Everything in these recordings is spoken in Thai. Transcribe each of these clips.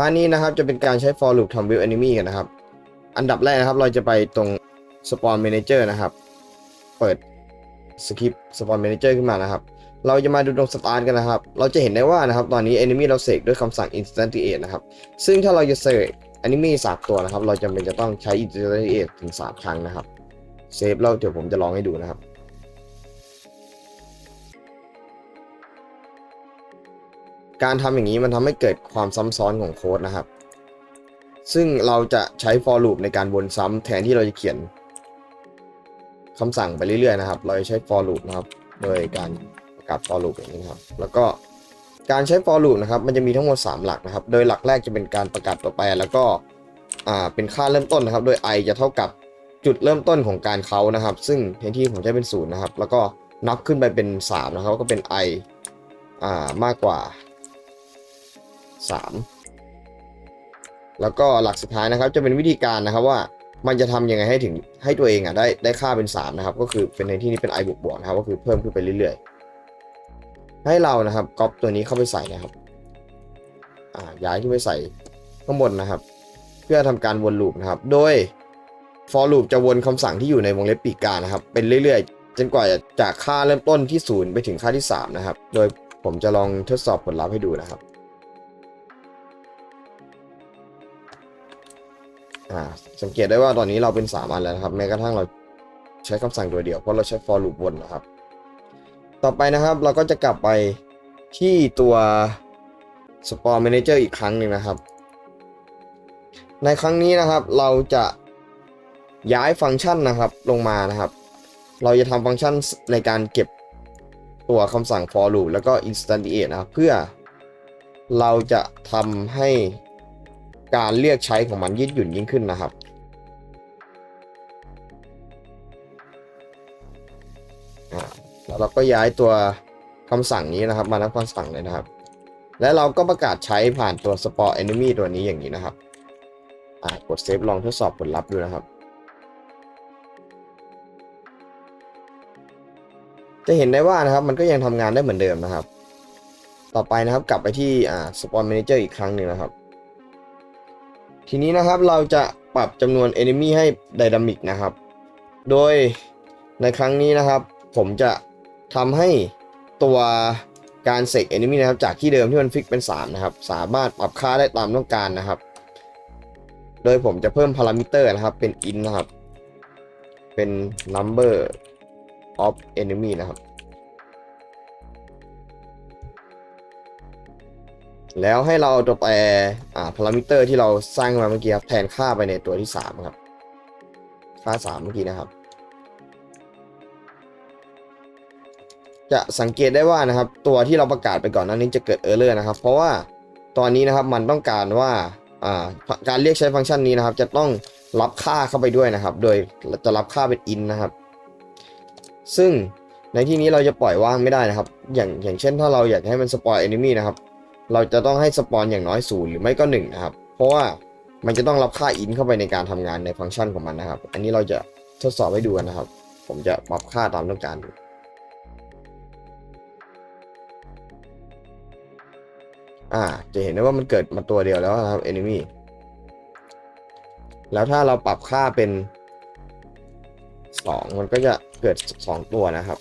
พาร์ทนี้นะครับจะเป็นการใช้ for loop ทำ build enemy กันนะครับ อันดับแรกนะครับเราจะไปตรง spawn manager นะครับ เปิด skip spawn manager ขึ้นมานะครับ เราจะมาดูตรง start กันนะครับ เราจะเห็นได้ว่านะครับ ตอนนี้ enemy เราเสกด้วยคำสั่ง instantiate นะครับ ซึ่งถ้าเราจะเสก enemy สามตัวนะครับ เราจำเป็นจะต้องใช้ instantiate ถึง 3 ครั้งนะครับ เซฟแล้วเดี๋ยวผมจะลองให้ดูนะครับ การทำอย่างนี้มันทำให้เกิดความซ้ำซ้อนของโค้ดนะครับ ซึ่งเราจะใช้ for loop ในการวนซ้ำแทนที่เราจะเขียนคำสั่งไปเรื่อยๆนะครับ เราจะใช้ for loop นะครับ โดยการประกาศ for loop อย่างนี้นครับ แล้วก็การใช้ for loop นะครับ มันจะมีทั้งหมด 3 หลักนะครับ โดยหลักแรกจะเป็นการประกาศตัวแปร แล้วก็อ่าเป็นค่าเริ่มต้นนะครับ โดย i จะเท่ากับจุดเริ่มต้นของการเขานะครับ ซึ่งแทนที่ผมใช้เป็นศูนย์นะครับ แล้วก็นับขึ้นไปเป็น 3 นะครับ ก็เป็น i อ่ามากกว่า 3 แล้วก็หลักสุดท้ายนะครับจะเป็นวิธีการนะครับว่ามันจะทำยังไงให้ถึงให้ตัวเองอะได้ได้ค่าเป็น 3 นะครับ ก็คือเป็นในที่นี้เป็น i บวกบวกนะครับก็คือเพิ่มขึ้นไปเรื่อยๆ ให้เรานะครับก๊อปตัวนี้เข้าไปใส่นะครับอ่าย้ายขึ้นไปใส่ข้างบนนะครับ เพื่อทำการวนลูปนะครับ โดย for loop จะวนคำสั่งที่อยู่ในวงเล็บปีกานะครับ เป็นเรื่อยๆ จนกว่าจะจากค่าเริ่มต้นที่ 0 ไปถึงค่าที่ 3 นะครับ โดยผมจะลองทดสอบผลลัพธ์ให้ดูนะครับ อ่าสังเกตได้ว่าตอนนี้เราเป็น 3 อันแล้วนะครับ แม้กระทั่งเราใช้คำสั่งตัวเดียวเพราะเราใช้ for loop วนนะครับ ต่อไปนะครับเราก็จะกลับไปที่ตัว spawn manager อีกครั้งหนึ่งนะครับ ในครั้งนี้นะครับเราจะย้ายฟังก์ชันนะครับลงมานะครับ เราจะทำฟังก์ชันในการเก็บตัวคำสั่ง for loop แล้วก็ instantiate นะครับเพื่อเราจะทำให้ การเรียกใช้ของมันยืดหยุ่นยิ่งขึ้นนะครับ แล้วเราก็ย้ายตัวคำสั่งนี้นะครับ มานับคำสั่งเลยนะครับ และเราก็ประกาศใช้ผ่านตัว Spot enemy ตัวนี้อย่างนี้นะครับอ่ากดเซฟลองทดสอบผลลัพธ์ดูนะครับ จะเห็นได้ว่านะครับมันก็ยังทำงานได้เหมือนเดิมนะครับ ต่อไปนะครับกลับไปที่อ่า spawn manager อีกครั้งหนึ่งนะครับ ทีนี้นะครับเราจะปรับจำนวน enemy ให้ dynamic นะครับ โดยในครั้งนี้นะครับ ผมจะทำให้ตัวการเสก enemy นะครับ จากที่เดิมที่มันฟิกเป็น 3 นะครับ สามารถปรับค่าได้ตามต้องการนะครับ โดยผมจะเพิ่มพารามิเตอร์นะครับเป็น int นะครับ เป็น number of enemy นะครับ แล้วให้เราเอาตัวแปรอ่าพารามิเตอร์ที่เราสร้างมาเมื่อกี้ครับแทนค่าไปในตัวที่ 3 ครับ ค่า 3 เมื่อกี้นะครับ จะสังเกตได้ว่านะครับ ตัวที่เราประกาศไปก่อนหน้านี้จะเกิดเออร์เลอร์นะครับ เพราะว่าตอนนี้นะครับมันต้องการว่าอ่าการเรียกใช้ฟังก์ชันนี้นะครับ จะต้องรับค่าเข้าไปด้วยนะครับ โดยจะรับค่าเป็น in นะครับ ซึ่งในที่นี้เราจะปล่อยว่างไม่ได้นะครับ อย่างอย่างเช่นถ้าเราอยากให้มันสปอยเอนิมีนะครับ เราจะต้องให้สปอนอย่างน้อยศูนย์หรือไม่ก็1นะครับ เพราะว่ามันจะต้องรับค่า in เข้าไปในการทำงานในฟังก์ชันของมันนะครับ อันนี้เราจะทดสอบให้ดูกันนะครับ ผมจะปรับค่าตามต้องการดูอ่า จะเห็นได้ว่ามันเกิดมาตัวเดียวแล้วนะครับ enemy แล้วถ้าเราปรับค่าเป็น 2 มันก็จะเกิด 2 ตัวนะครับ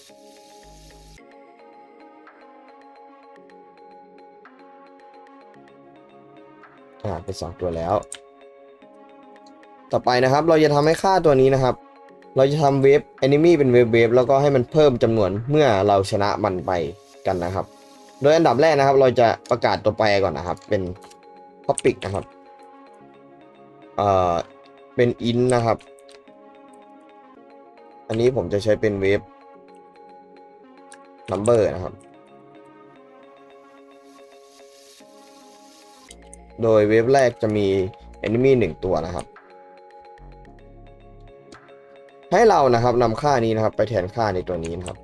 อ่าเป็น2ตัวแล้ว ต่อไปนะครับเราจะทำให้ค่าตัวนี้นะครับ เราจะทำเวฟ enemy เป็นเวฟเวฟแล้วก็ให้มันเพิ่มจำนวนเมื่อเราชนะมันไปกันนะครับ โดยอันดับแรกนะครับ เราจะประกาศตัวแปรก่อนนะครับ เป็น topic นะครับเอ่อเป็น int นะครับ อันนี้ผมจะใช้เป็นเวฟ number นะครับ โดยเวฟแรกจะมี enemy 1 ตัวนะครับ ให้เรานะครับนำค่านี้นะครับ ไปแทนค่าในตัวนี้นะครับ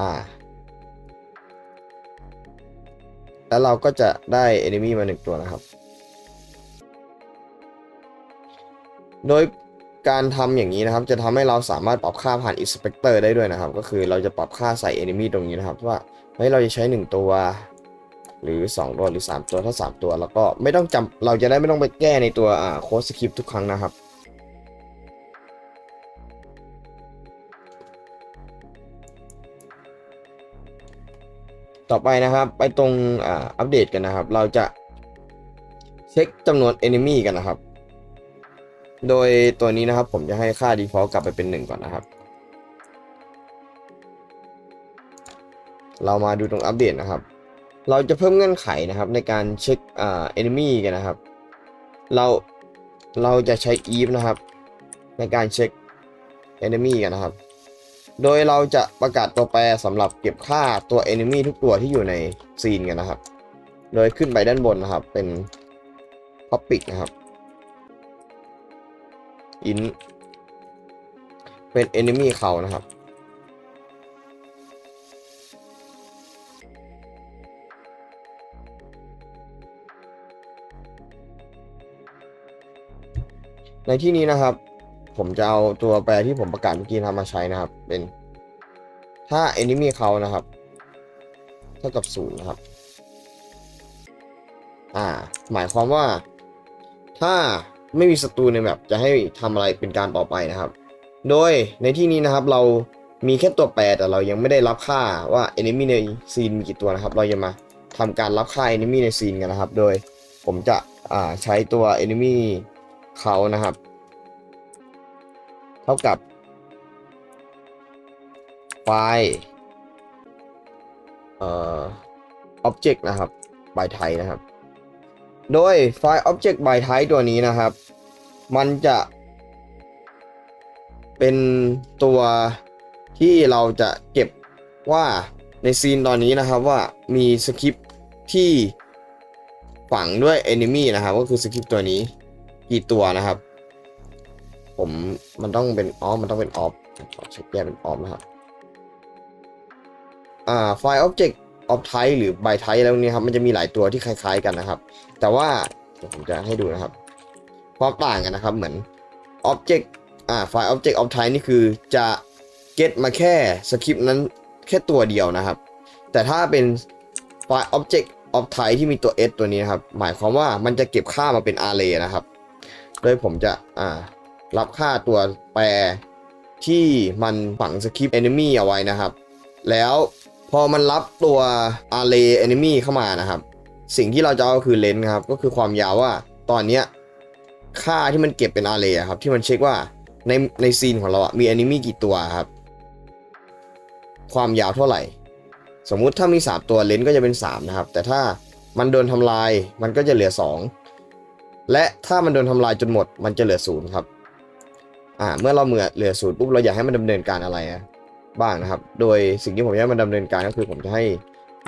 อ่า แล้วเราก็จะได้ enemy มา 1 ตัวนะครับ โดยการทำอย่างนี้นะครับ จะทำให้เราสามารถปรับค่าผ่าน inspector ได้ด้วยนะครับ ก็คือเราจะปรับค่าใส่ enemy ตรงนี้นะครับ ว่าเฮ้ยเราจะใช้ 1 ตัว หรือ 2 ตัวหรือ 3 ตัวถ้า 3 ตัว แล้วก็ไม่ต้องจำเราจะได้ไม่ต้องไปแก้ในตัวโค้ดสคริปทุกครั้งนะครับต่อไปนะครับไปตรงอ,อัปเดตกันนะครับ เราจะเช็คจำนวน enemy กันนะครับ โดยตัวนี้นะครับผมจะให้ค่า default กลับไปเป็น 1 ก่อนนะครับ เรามาดูตรงอัปเดตนะครับ เราจะเพิ่มเงื่อนไขนะครับในการเช็คอ่า enemy กันนะครับ เราเราจะใช้ if นะครับ ในการเช็ค enemy กันนะครับ โดยเราจะประกาศตัวแปรสำหรับเก็บค่าตัว enemy ทุกตัวที่อยู่ในซีนกันนะครับ โดยขึ้นไปด้านบนนะครับเป็น topic นะครับ in เป็น enemy เขานะครับ ในที่นี้นะครับ ผมจะเอาตัวแปรที่ผมประกาศเมื่อกี้ทำมาใช้นะครับ เป็น ถ้า enemy เขานะครับ เท่ากับศูนย์นะครับ อ่า หมายความว่า ถ้าไม่มีศัตรูในแบบจะให้ทำอะไรเป็นการต่อไปนะครับ โดยในที่นี้นะครับเรามีแค่ตัวแปรแต่เรายังไม่ได้รับค่าว่า enemy ในซีนมีกี่ตัวนะครับ เราจะมาทำการรับค่า enemy ในซีนกันนะครับ โดยผมจะอ่าใช้ตัว enemy เขานะครับ เท่ากับไฟล์เอ่อ object นะครับ by type นะครับ โดยไฟล์ object by type ตัวนี้นะครับ มันจะเป็นตัวที่เราจะเก็บว่าในซีนตอนนี้นะครับว่ามีสคริปที่ฝังด้วย enemy นะครับ ก็คือสคริปตัวนี้ กี่ตัวนะครับ ผมมันต้องเป็นออฟมันต้องเป็นออฟขอเช็คแยกเป็นออฟนะครับอ่าไฟล์ object of type หรือ by type แล้วนี้ครับมันจะมีหลายตัวที่คล้าย ๆ กันนะครับ แต่ว่าผมจะให้ดูนะครับความต่างกันนะครับเหมือน object อ่าไฟล์ object of type นี่คือจะ get มาแค่สคริปต์นั้นแค่ตัวเดียวนะครับ แต่ถ้าเป็นไฟล์ object of type ที่มีตัว s ตัวนี้นะครับ หมายความว่ามันจะเก็บค่ามาเป็น array นะครับ โดยผมจะอ่ารับค่าตัวแปรที่มันฝังสคริปต์ enemy เอาไว้นะครับ แล้วพอมันรับตัว array enemy เข้ามานะครับ สิ่งที่เราจะเอาคือเลนส์ครับ ก็คือความยาวว่าตอนเนี้ยค่าที่มันเก็บเป็น array อะครับ ที่มันเช็คว่าในในซีนของเราอะมี enemy กี่ตัวครับ ความยาวเท่าไหร่ สมมุติถ้ามี 3 ตัวเลนส์ก็จะเป็น 3 นะครับ แต่ถ้ามันโดนทำลายมันก็จะเหลือ 2 และถ้ามันโดนทำลายจนหมด มันจะเหลือ0ครับ อ่า เมื่อเราเหลือเหลือศูนย์ปุ๊บเราอยากให้มันดำเนินการอะไรบ้างนะครับ โดยสิ่งที่ผมอยากให้มันดำเนินการก็คือผมจะให้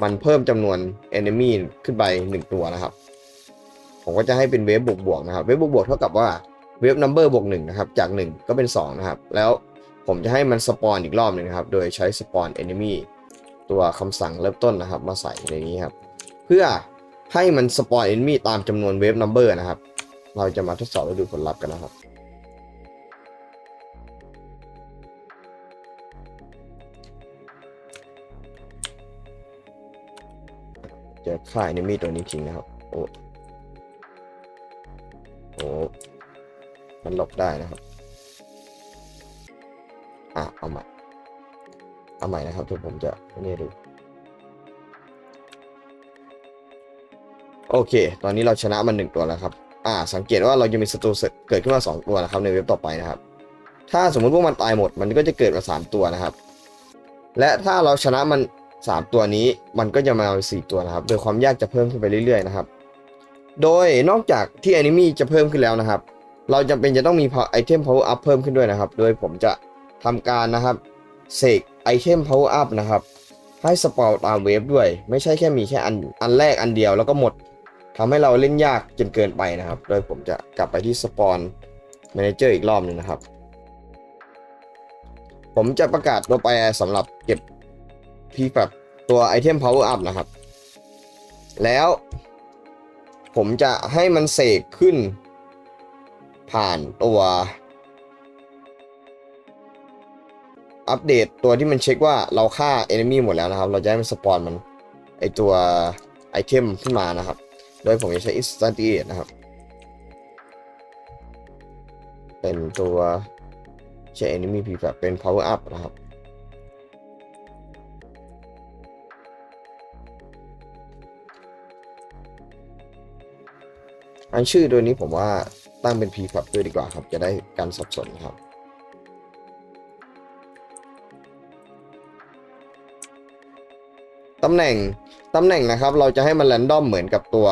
มันเพิ่มจำนวน enemy ขึ้นไป 1 ตัวนะครับ ผมก็จะให้เป็นเวฟบวกบวกนะครับ เวฟบวกบวกเท่ากับว่าเวฟ number บวกหนึ่งนะครับ จาก 1 ก็เป็น 2 นะครับ แล้วผมจะให้มันสปอนอีกรอบหนึ่งนะครับ โดยใช้สปอน enemy ตัวคำสั่งเริ่มต้นนะครับ มาใส่ในนี้ครับ เพื่อให้มันสปอน enemy ตามจำนวนเวฟ number นะครับ เราจะมาทดสอบและดูผลลัพธ์กันนะครับ จะฆ่า enemy ตัวนี้ทิ้งนะครับ โอ้โอ้มันหลบได้นะครับ อะ เอาใหม่ เอาใหม่นะครับเดี๋ยวผมจะนี่ดูโอเค ตอนนี้เราชนะมันหนึ่งตัวแล้วครับ อ่า สังเกตว่าเราจะมีศัตรูเกิดขึ้นมาสองตัวนะครับในเว็บต่อไปนะครับ ถ้าสมมุติว่ามันตายหมด มันก็จะเกิดมาสามตัวนะครับ และถ้าเราชนะมัน 3 ตัวนี้ มันก็จะมาสี่ตัวนะครับ โดยความยากจะเพิ่มขึ้นไปเรื่อยๆนะครับ โดยนอกจากที่ enemy จะเพิ่มขึ้นแล้วนะครับ เราจำเป็นจะต้องมีไอเทม power up เพิ่มขึ้นด้วยนะครับ โดยผมจะทำการนะครับเสกไอเทม power up นะครับให้สปอร์ตามเวฟด้วย ไม่ใช่แค่มีแค่อันอันแรกอันเดียวแล้วก็หมด ทำให้เราเล่นยากจนเกินไปนะครับ โดยผมจะกลับไปที่สปอน manager อีกรอบหนึงนะครับ ผมจะประกาศตัวไปสำหรับเก็บพีแบบตัวไอเทม power up นะครับ แล้วผมจะให้มันเสกขึ้น ผ่านตัว อัปเดตตัวที่มันเช็คว่าเราฆ่า enemy หมดแล้วนะครับ เราจะให้มันสปอนมันไอตัวไอเทมขึ้นมานะครับ โดยผมจะใช้ instantiate นะครับ เป็นตัวใช้ enemy prefab เป็น power up นะครับ อันชื่อตัวนี้ผมว่าตั้งเป็น prefab ด้วยดีกว่าครับ จะได้การสับสนครับ ตำแหน่งตำแหน่งนะครับ เราจะให้มัน random เหมือนกับตัว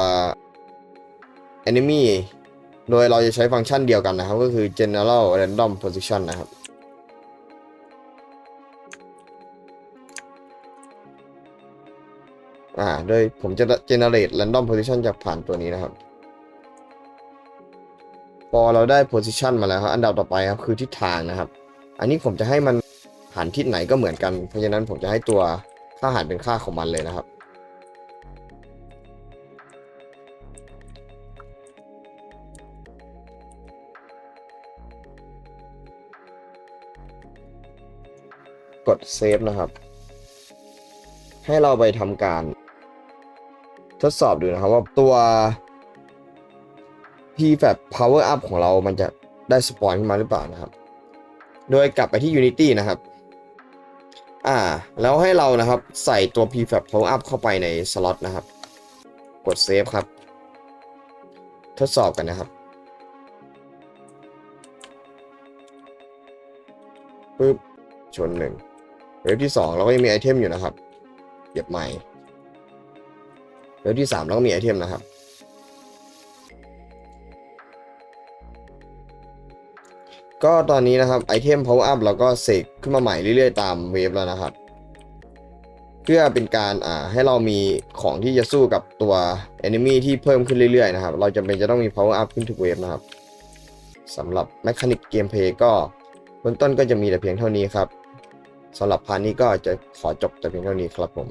enemy โดยเราจะใช้ฟังก์ชันเดียวกันนะครับ ก็คือ general random position นะครับ อ่า โดยผมจะ generate random position จากผ่านตัวนี้นะครับ พอเราได้ position มาแล้วครับ อันดับต่อไปครับ คือทิศทางนะครับ อันนี้ผมจะให้มันหันทิศไหนก็เหมือนกัน เพราะฉะนั้นผมจะให้ตัว ค่าหันเป็นค่าของมันเลยนะครับ กดเซฟนะครับ ให้เราไปทำการ ทดสอบดูนะครับว่าตัว p f a b power up ของเรามันจะได้สปอนขึ้นมาหรือเปล่านะครับ โดยกลับไปที่ Unity นะครับ อ่า แล้วให้เรานะครับใส่ตัว prefab power up เข้าไปในสล็อตนะครับ กดเซฟครับ ทดสอบกันนะครับปึ๊บชนหนึ่งเวฟที่สองเราก็ยังมีไอเทมอยู่นะครับเหยียบใหม่เวฟที่สามเราก็มีไอเทมนะครับ ก็ตอนนี้นะครับไอเทม power up เราก็เสกขึ้นมาใหม่เรื่อยๆ ตามเวฟแล้วนะครับ เพื่อเป็นการอ่าให้เรามีของที่จะสู้กับตัว enemy ที่เพิ่มขึ้นเรื่อยๆนะครับ เราจำเป็นจะต้องมี power up ขึ้นทุกเวฟนะครับสำหรับ mechanic gameplay ก็เบื้องต้นก็จะมีแต่เพียงเท่านี้ครับสำหรับพาร์ทนี้ก็จะขอจบแต่เพียงเท่านี้ครับผม